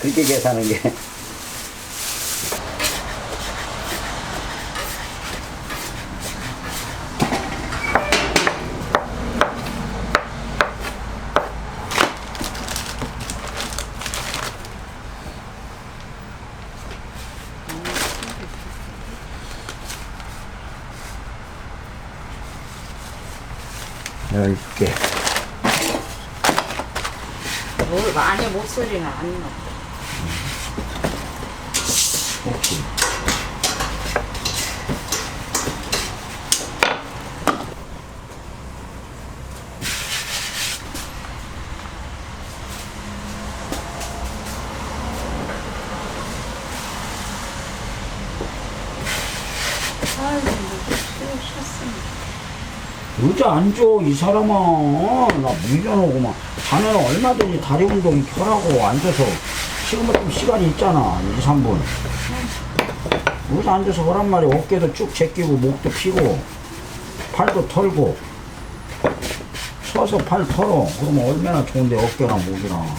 그렇게 계산하는 게. 열개. 뭘 많이 목소리는 안 나. 오케이. 아이고, 뭐, 쉬었습니다. 의자 안 줘, 이 사람아. 나 미련하고만. 자네는 얼마든지 다리 운동 켜라고 앉아서. 지금은 좀 시간이 있잖아. 2, 3분. 의자 앉아서 오란 말이야. 어깨도 쭉 제끼고, 목도 피고, 팔도 털고. 서서 팔 털어. 그러면 얼마나 좋은데, 어깨랑 목이랑.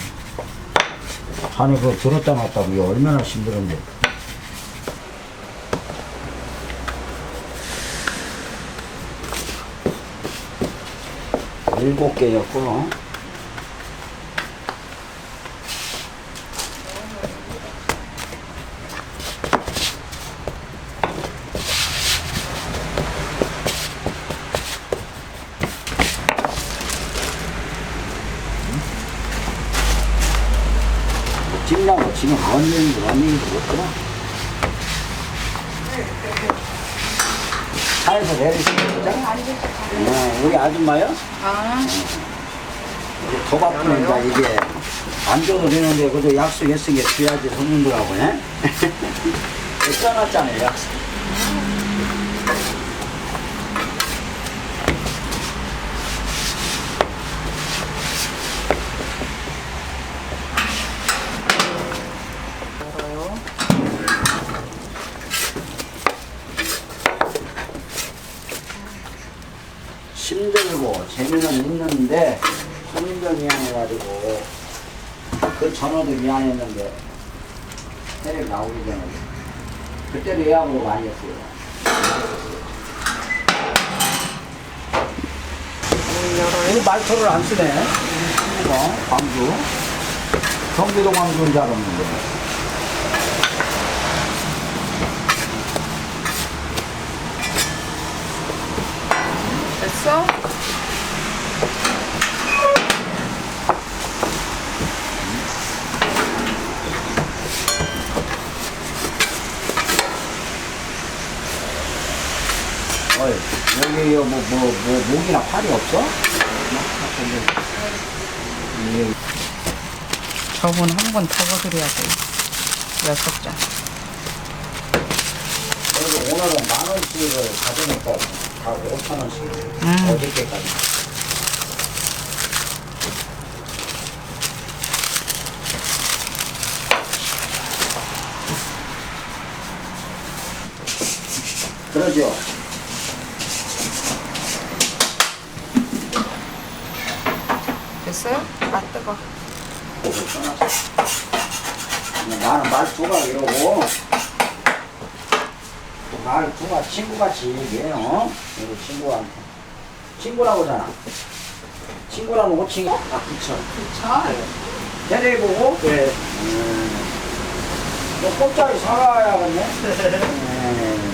자네 그거 들었다 놨다 그게 얼마나 힘들은데. 일곱 개였고, 찍냐고 지금 언니인지 언니인지 모르더라. 차에서 내리시는 거잖아. 네, 우리 아줌마요? 아, 이제 더 바쁘니까 이게 안 줘도 되는데 그래도 약속했으니까 줘야지 손님들하고 예? 써놨잖아요 약속 열어요. 힘들고 재미는 있는데 손님들 미안해가지고 그 전화도 미안했는데 혈액 나오기 전에 그때도 예약으로 많이 했어요 문 열어요. 이 말투를 안 쓰네 친구가 광주 경기도 광주인 줄 알았는데 됐어? 어이, 여기 뭐, 뭐, 뭐, 목이나 팔이 없어? 예, 저분 한번더 그려야 돼. 여섯 장. 그리고 오늘은 만 원씩을 가져니까 다 5천 원씩. 음. 어저께까지. 그러죠. 됐어요? 아, 뜨거. 나는 말투가 이러고, 말투가 친구같이 얘기해요. 이거 친구한테. 친구라고 하잖아. 친구라면 호칭이, 아, 그쵸. 자, 테레보고? 네. 음, 너 꽃자리 사가야겠네? 네.